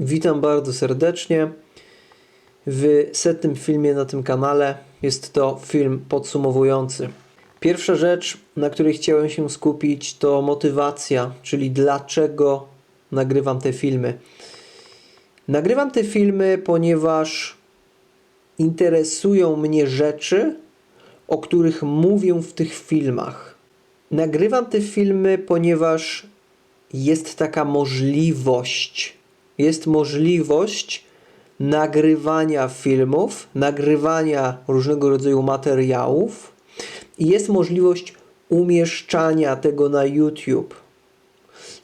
Witam bardzo serdecznie w setnym filmie na tym kanale. Jest to film podsumowujący. Pierwsza rzecz, na której chciałem się skupić, to motywacja, czyli dlaczego nagrywam te filmy. Nagrywam te filmy, ponieważ interesują mnie rzeczy, o których mówię w tych filmach. Nagrywam te filmy, ponieważ jest taka możliwość. Jest możliwość nagrywania filmów, nagrywania różnego rodzaju materiałów i jest możliwość umieszczania tego na YouTube.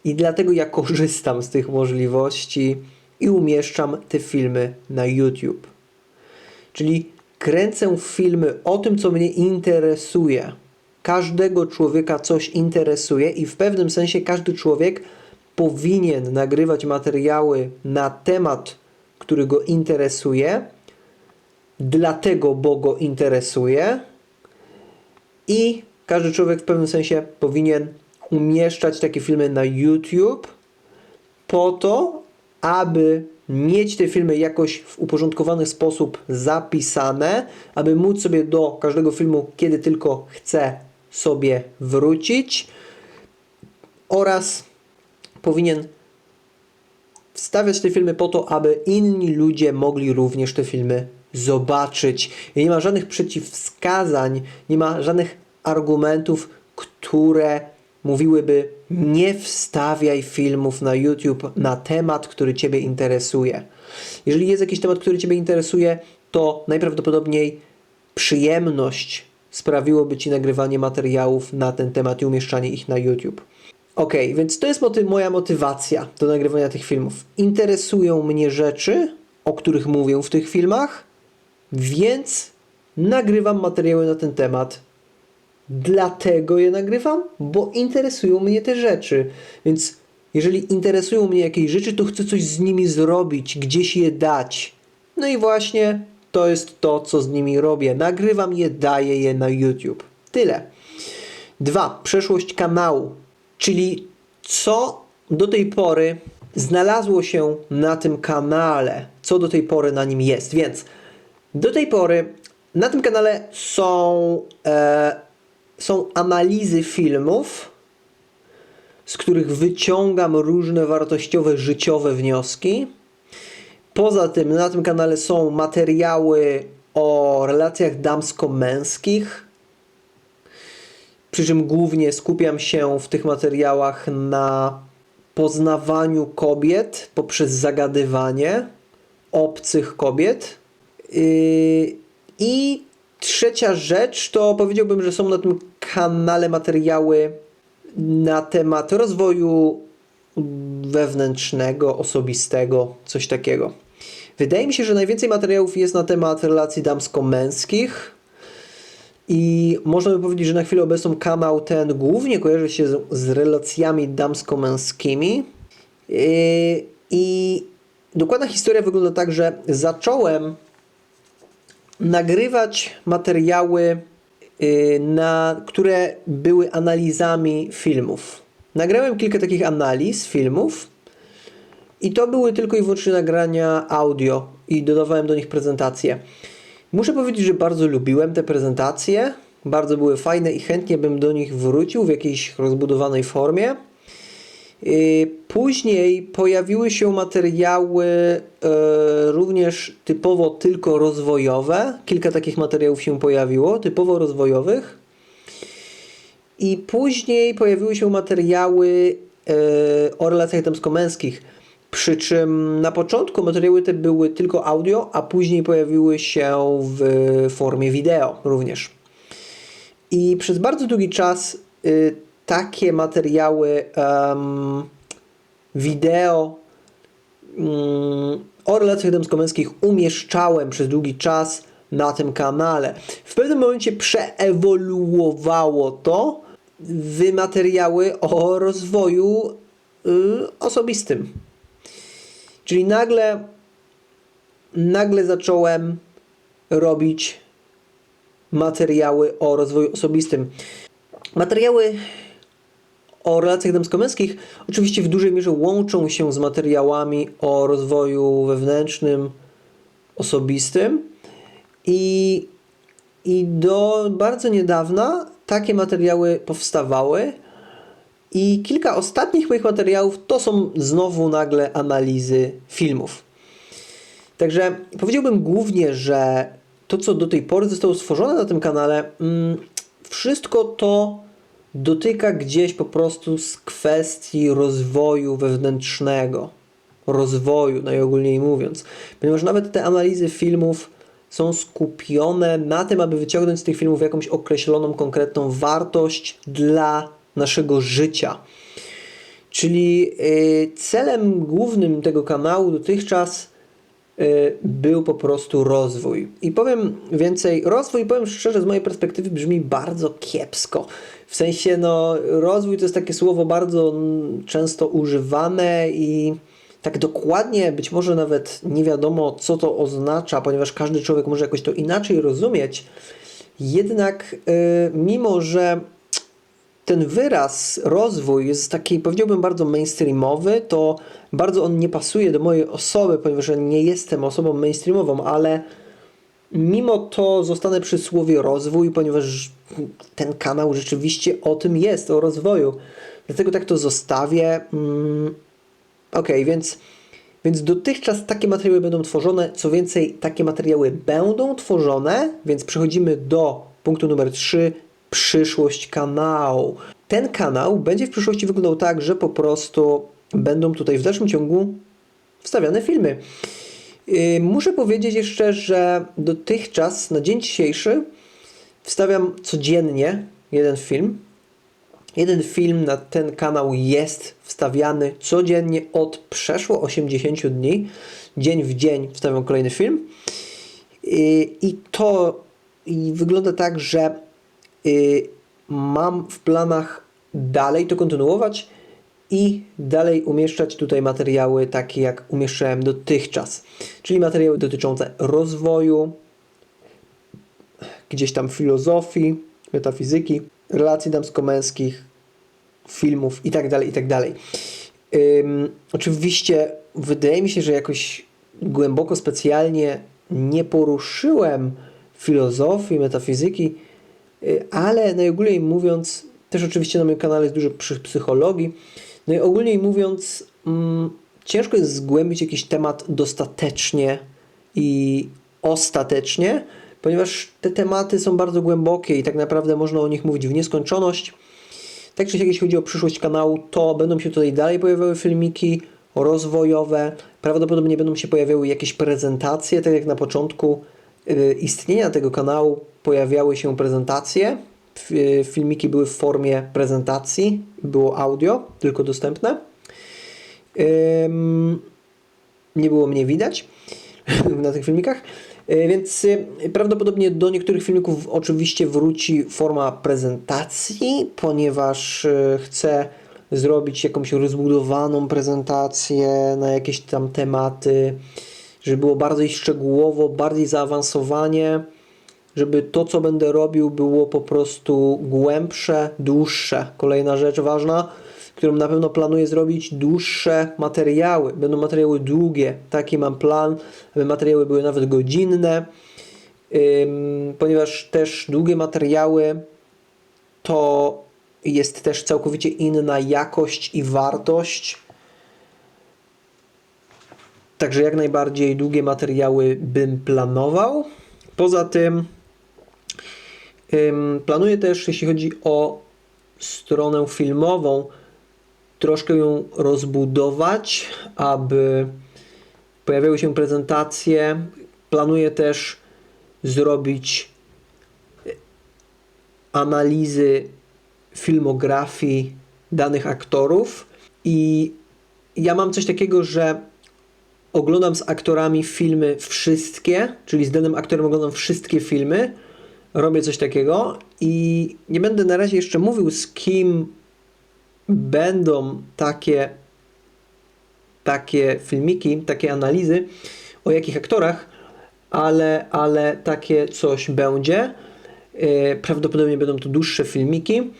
I dlatego ja korzystam z tych możliwości i umieszczam te filmy na YouTube. Czyli kręcę filmy o tym, co mnie interesuje. Każdego człowieka coś interesuje, i w pewnym sensie każdy człowiek powinien nagrywać materiały na temat, który go interesuje, dlatego, bo go interesuje, i każdy człowiek w pewnym sensie powinien umieszczać takie filmy na YouTube po to, aby mieć te filmy jakoś w uporządkowany sposób zapisane, aby móc sobie do każdego filmu, kiedy tylko chce, sobie wrócić oraz powinien wstawiać te filmy po to, aby inni ludzie mogli również te filmy zobaczyć. I nie ma żadnych przeciwwskazań, nie ma żadnych argumentów, które mówiłyby nie wstawiaj filmów na YouTube na temat, który Ciebie interesuje. Jeżeli jest jakiś temat, który Ciebie interesuje, to najprawdopodobniej przyjemność sprawiłoby Ci nagrywanie materiałów na ten temat i umieszczanie ich na YouTube. Ok, więc to jest moty- moja motywacja do nagrywania tych filmów. Interesują mnie rzeczy, o których mówię w tych filmach, więc nagrywam materiały na ten temat. Dlatego je nagrywam, bo interesują mnie te rzeczy. Więc jeżeli interesują mnie jakieś rzeczy, to chcę coś z nimi zrobić, gdzieś je dać. No i właśnie to jest to, co z nimi robię. Nagrywam je, daję je na YouTube. Tyle. Dwa, przeszłość kanału, czyli co do tej pory znalazło się na tym kanale, co do tej pory na nim jest. Więc do tej pory na tym kanale są, e, są analizy filmów, z których wyciągam różne wartościowe, życiowe wnioski. Poza tym na tym kanale są materiały o relacjach damsko-męskich, przy czym głównie skupiam się w tych materiałach na poznawaniu kobiet poprzez zagadywanie obcych kobiet. Yy, I trzecia rzecz to powiedziałbym, że są na tym kanale materiały na temat rozwoju wewnętrznego, osobistego, coś takiego. Wydaje mi się, że najwięcej materiałów jest na temat relacji damsko-męskich. I można by powiedzieć, że na chwilę obecną kanał ten głównie kojarzy się z, z relacjami damsko-męskimi. Yy, I dokładna historia wygląda tak, że zacząłem nagrywać materiały, yy, na, które były analizami filmów. Nagrałem kilka takich analiz filmów i to były tylko i wyłącznie nagrania audio i dodawałem do nich prezentacje. Muszę powiedzieć, że bardzo lubiłem te prezentacje, bardzo były fajne i chętnie bym do nich wrócił w jakiejś rozbudowanej formie. Yy, Później pojawiły się materiały e, również typowo tylko rozwojowe. Kilka takich materiałów się pojawiło, typowo rozwojowych. I później pojawiły się materiały e, o relacjach damsko-męskich. Przy czym na początku materiały te były tylko audio, a później pojawiły się w formie wideo również. I przez bardzo długi czas y, takie materiały wideo mm, o relacjach damsko-męskich umieszczałem przez długi czas na tym kanale. W pewnym momencie przeewoluowało to w materiały o rozwoju y, osobistym. Czyli nagle, nagle zacząłem robić materiały o rozwoju osobistym. Materiały o relacjach damsko-męskich oczywiście w dużej mierze łączą się z materiałami o rozwoju wewnętrznym, osobistym i, i do bardzo niedawna takie materiały powstawały i kilka ostatnich moich materiałów to są znowu nagle analizy filmów. Także powiedziałbym głównie, że to, co do tej pory zostało stworzone na tym kanale, mm, wszystko to dotyka gdzieś po prostu z kwestii rozwoju wewnętrznego, rozwoju, najogólniej mówiąc. Ponieważ nawet te analizy filmów są skupione na tym, aby wyciągnąć z tych filmów jakąś określoną, konkretną wartość dla naszego życia. Czyli y, celem głównym tego kanału dotychczas y, był po prostu rozwój. I powiem więcej, rozwój, powiem szczerze, z mojej perspektywy brzmi bardzo kiepsko. W sensie, no, rozwój to jest takie słowo bardzo często używane i tak dokładnie być może nawet nie wiadomo, co to oznacza, ponieważ każdy człowiek może jakoś to inaczej rozumieć. Jednak, y, mimo że ten wyraz rozwój jest taki, powiedziałbym, bardzo mainstreamowy, to bardzo on nie pasuje do mojej osoby, ponieważ ja nie jestem osobą mainstreamową, ale mimo to zostanę przy słowie rozwój, ponieważ ten kanał rzeczywiście o tym jest, o rozwoju. Dlatego tak to zostawię. Mm, Ok, więc, więc dotychczas takie materiały będą tworzone. Co więcej, takie materiały będą tworzone, więc przechodzimy do punktu numer 3 przyszłość kanału. Ten kanał będzie w przyszłości wyglądał tak, że po prostu będą tutaj w dalszym ciągu wstawiane filmy. Yy, muszę powiedzieć jeszcze, że dotychczas na dzień dzisiejszy wstawiam codziennie jeden film. Jeden film na ten kanał jest wstawiany codziennie od przeszło 80 dni. Dzień w dzień wstawiam kolejny film. I, i to i wygląda tak, że y, mam w planach dalej to kontynuować i dalej umieszczać tutaj materiały takie jak umieszczałem dotychczas. Czyli materiały dotyczące rozwoju, gdzieś tam filozofii, metafizyki, relacji damsko-męskich, filmów itd., itd. Ym, oczywiście wydaje mi się, że jakoś głęboko specjalnie nie poruszyłem filozofii, metafizyki, y, ale najogólniej mówiąc, też oczywiście na moim kanale jest dużo psychologii, no i ogólnie mówiąc, mm, ciężko jest zgłębić jakiś temat dostatecznie i ostatecznie, ponieważ te tematy są bardzo głębokie i tak naprawdę można o nich mówić w nieskończoność. Tak czy siak, jeśli chodzi o przyszłość kanału, to będą się tutaj dalej pojawiały filmiki rozwojowe. Prawdopodobnie będą się pojawiały jakieś prezentacje, tak jak na początku y, istnienia tego kanału pojawiały się prezentacje. F- Filmiki były w formie prezentacji, było audio tylko dostępne. Nie było mnie widać na tych filmikach. E, Więc y, prawdopodobnie do niektórych filmików oczywiście wróci forma prezentacji, ponieważ y, chcę zrobić jakąś rozbudowaną prezentację na jakieś tam tematy, żeby było bardziej szczegółowo, bardziej zaawansowanie, żeby to, co będę robił, było po prostu głębsze, dłuższe. Kolejna rzecz ważna, którą na pewno planuję zrobić, dłuższe materiały. Będą materiały długie, taki mam plan, aby materiały były nawet godzinne, ponieważ też długie materiały to jest też całkowicie inna jakość i wartość. Także jak najbardziej długie materiały bym planował. Poza tym ym, planuję też, jeśli chodzi o stronę filmową, troszkę ją rozbudować, aby pojawiały się prezentacje. Planuję też zrobić analizy filmografii danych aktorów i ja mam coś takiego, że oglądam z aktorami filmy wszystkie, czyli z danym aktorem oglądam wszystkie filmy, robię coś takiego i nie będę na razie jeszcze mówił z kim będą takie takie filmiki, takie analizy o jakich aktorach, ale, ale takie coś będzie. Yy, Prawdopodobnie będą to dłuższe filmiki.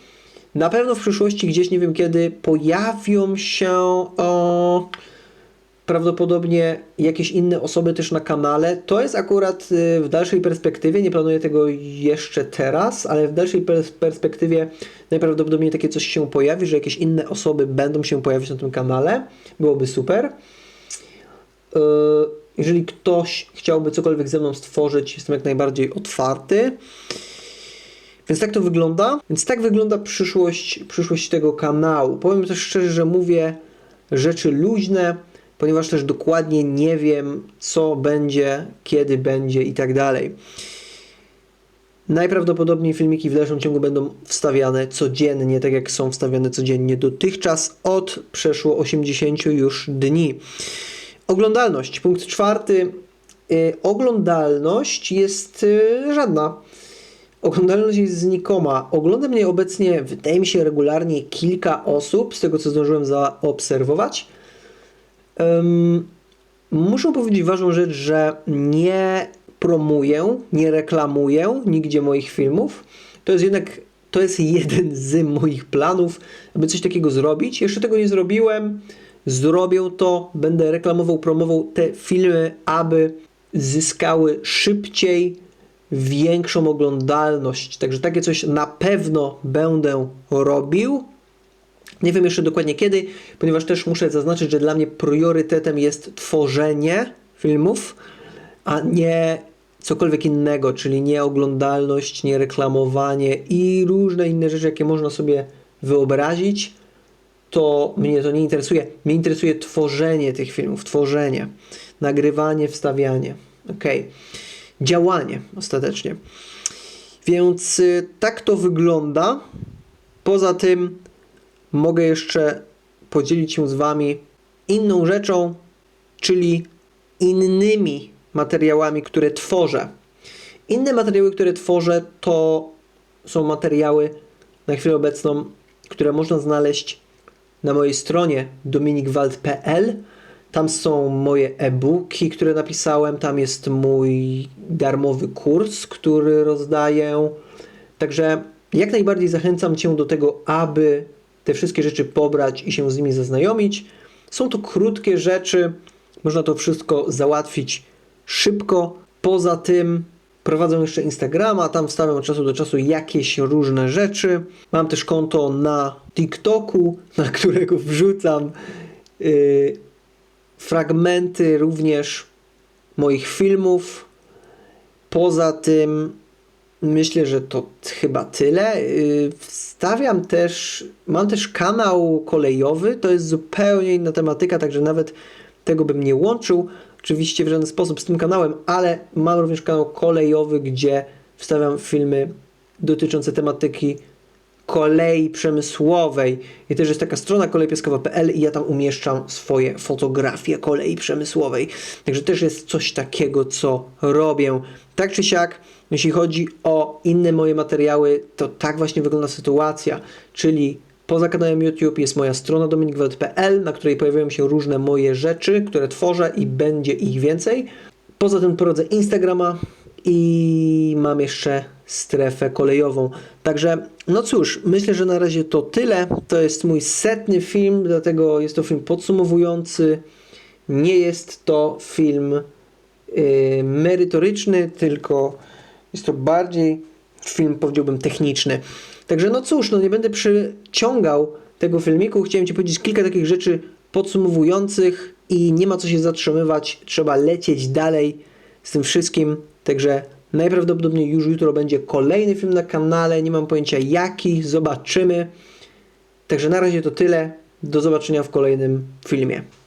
Na pewno w przyszłości, gdzieś nie wiem kiedy, pojawią się o, prawdopodobnie jakieś inne osoby też na kanale. To jest akurat y, w dalszej perspektywie, nie planuję tego jeszcze teraz, ale w dalszej pers- perspektywie najprawdopodobniej takie coś się pojawi, że jakieś inne osoby będą się pojawić na tym kanale. Byłoby super. Y, Jeżeli ktoś chciałby cokolwiek ze mną stworzyć, jestem jak najbardziej otwarty. Więc tak to wygląda. Więc tak wygląda przyszłość, przyszłość tego kanału. Powiem też szczerze, że mówię rzeczy luźne, ponieważ też dokładnie nie wiem, co będzie, kiedy będzie i tak dalej. Najprawdopodobniej filmiki w dalszym ciągu będą wstawiane codziennie, tak jak są wstawiane codziennie dotychczas od przeszło 80 już dni. Oglądalność. Punkt czwarty. Y, oglądalność jest y, żadna. Oglądalność jest znikoma. Ogląda mnie obecnie, wydaje mi się, regularnie kilka osób, z tego co zdążyłem zaobserwować. Ym, muszę powiedzieć ważną rzecz, że nie promuję, nie reklamuję nigdzie moich filmów. To jest jednak, to jest jeden z moich planów, aby coś takiego zrobić. Jeszcze tego nie zrobiłem. Zrobię to, będę reklamował, promował te filmy, aby zyskały szybciej większą oglądalność. Także takie coś na pewno będę robił. Nie wiem jeszcze dokładnie kiedy, ponieważ też muszę zaznaczyć, że dla mnie priorytetem jest tworzenie filmów, a nie cokolwiek innego, czyli nie oglądalność, nie reklamowanie i różne inne rzeczy, jakie można sobie wyobrazić. To mnie to nie interesuje. Mnie interesuje tworzenie tych filmów, tworzenie, nagrywanie, wstawianie. Okej. Działanie ostatecznie. Więc y, tak to wygląda. Poza tym mogę jeszcze podzielić się z Wami inną rzeczą, czyli innymi materiałami, które tworzę. Inne materiały, które tworzę, to są materiały na chwilę obecną, które można znaleźć na mojej stronie dominikwald.pl. Tam są moje e-booki, które napisałem, tam jest mój darmowy kurs, który rozdaję. Także jak najbardziej zachęcam Cię do tego, aby te wszystkie rzeczy pobrać i się z nimi zaznajomić. Są to krótkie rzeczy, można to wszystko załatwić szybko. Poza tym prowadzę jeszcze Instagrama, tam wstawiam od czasu do czasu jakieś różne rzeczy. Mam też konto na TikToku, na którego wrzucam yy, fragmenty również moich filmów. Poza tym myślę, że to chyba tyle. Yy, Wstawiam też, mam też kanał kolejowy, to jest zupełnie inna tematyka, także nawet tego bym nie łączył. Oczywiście w żaden sposób z tym kanałem, ale mam również kanał kolejowy, gdzie wstawiam filmy dotyczące tematyki kolei przemysłowej. I też jest taka strona kolejpieskowa.pl i ja tam umieszczam swoje fotografie kolei przemysłowej. Także też jest coś takiego, co robię. Tak czy siak, jeśli chodzi o inne moje materiały, to tak właśnie wygląda sytuacja, czyli poza kanałem YouTube jest moja strona dominikweld.pl, na której pojawiają się różne moje rzeczy, które tworzę i będzie ich więcej. Poza tym prowadzę Instagrama i mam jeszcze strefę kolejową. Także, no cóż, myślę, że na razie to tyle. To jest mój setny film, dlatego jest to film podsumowujący. Nie jest to film yy, merytoryczny, tylko jest to bardziej film, powiedziałbym, techniczny. Także, no cóż, no nie będę przyciągał tego filmiku. Chciałem Ci powiedzieć kilka takich rzeczy podsumowujących i nie ma co się zatrzymywać. Trzeba lecieć dalej z tym wszystkim. Także najprawdopodobniej już jutro będzie kolejny film na kanale. Nie mam pojęcia jaki. Zobaczymy. Także na razie to tyle. Do zobaczenia w kolejnym filmie.